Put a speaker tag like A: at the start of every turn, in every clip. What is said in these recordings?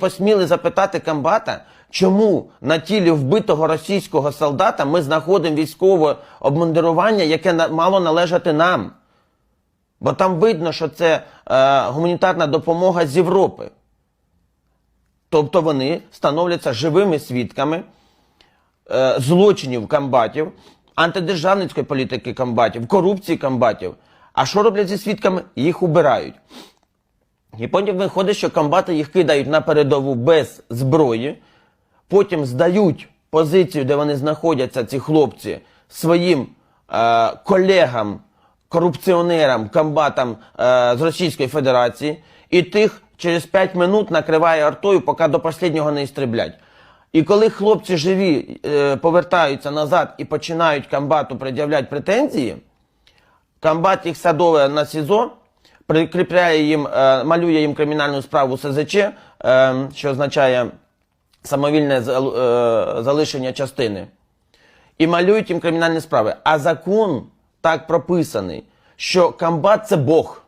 A: посміли запитати комбата, чому на тілі вбитого російського солдата ми знаходимо військове обмундирування, яке мало належати нам. Бо там видно, що це е, гуманітарна допомога з Європи. Тобто вони становляться живими свідками е, злочинів комбатів, антидержавницької політики комбатів, корупції комбатів. А що роблять зі свідками? Їх убирають. І потім виходить, що комбати їх кидають на передову без зброї, потім здають позицію, де вони знаходяться, ці хлопці, своїм е, колегам, корупціонерам, комбатам е, з Російської Федерації, і тих через 5 минут накриває артою, поки до останнього не істреблять. І коли хлопці живі е, повертаються назад і починають комбату пред'являти претензії, комбат їх садове на СІЗО, прикріпляє їм, е, малює їм кримінальну справу СЗЧ, е, що означає самовільне е, залишення частини. І малюють їм кримінальні справи. А закон так прописаний, що комбат це Бог.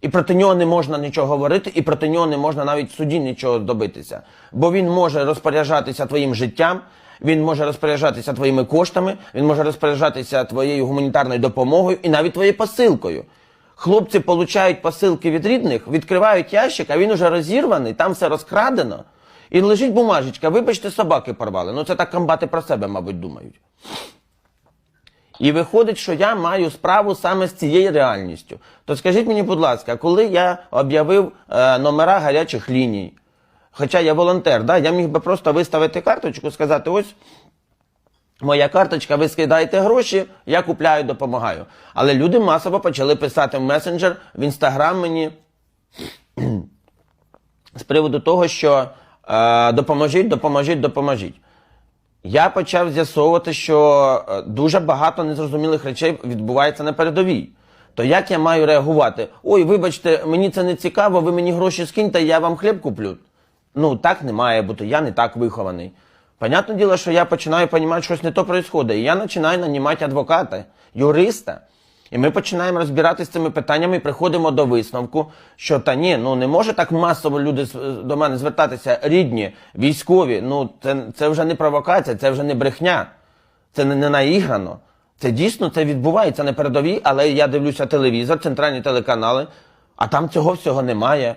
A: І проти нього не можна нічого говорити, і проти нього не можна навіть в суді нічого добитися. Бо він може розпоряджатися твоїм життям, він може розпоряджатися твоїми коштами, він може розпоряджатися твоєю гуманітарною допомогою і навіть твоєю посилкою. Хлопці получають посилки від рідних, відкривають ящик, а він уже розірваний, там все розкрадено. І лежить бумажечка, вибачте, собаки порвали. Ну це так комбати про себе, мабуть, думають. І виходить, що я маю справу саме з цією реальністю. То скажіть мені, будь ласка, коли я об'явив е, номера гарячих ліній, хоча я волонтер, да, я міг би просто виставити карточку, сказати, ось моя карточка, ви скидаєте гроші, я купляю, допомагаю. Але люди масово почали писати в месенджер, в інстаграм мені з приводу того, що е, допоможіть, допоможіть, допоможіть. Я почав з'ясовувати, що е, дуже багато незрозумілих речей відбувається на передовій. То як я маю реагувати? Ой, вибачте, мені це не цікаво, ви мені гроші скиньте, я вам хліб куплю. Ну, так не має бути, я не так вихований. Понятне діло, що я починаю що щось не то відбувається. І я починаю нанімати адвоката, юриста. І ми починаємо розбиратися з цими питаннями і приходимо до висновку, що та ні, ну не може так масово люди до мене звертатися рідні, військові. Ну це, це вже не провокація, це вже не брехня, це не, не наіграно. Це дійсно це відбувається на передовій, але я дивлюся телевізор, центральні телеканали, а там цього всього немає.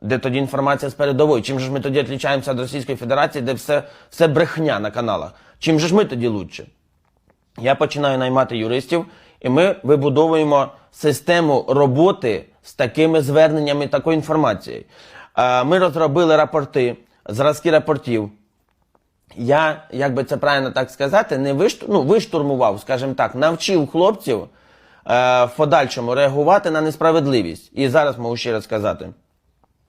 A: Де тоді інформація з передової? Чим же ж ми тоді відрізняємося від Російської Федерації, де все, все брехня на каналах? Чим же ж ми тоді лучше? Я починаю наймати юристів, і ми вибудовуємо систему роботи з такими зверненнями, такою інформацією. Ми розробили рапорти, зразки рапортів. Я, як би це правильно так сказати, не вишту, ну, виштурмував, скажімо так, навчив хлопців е, в подальшому реагувати на несправедливість. І зараз можу ще раз сказати.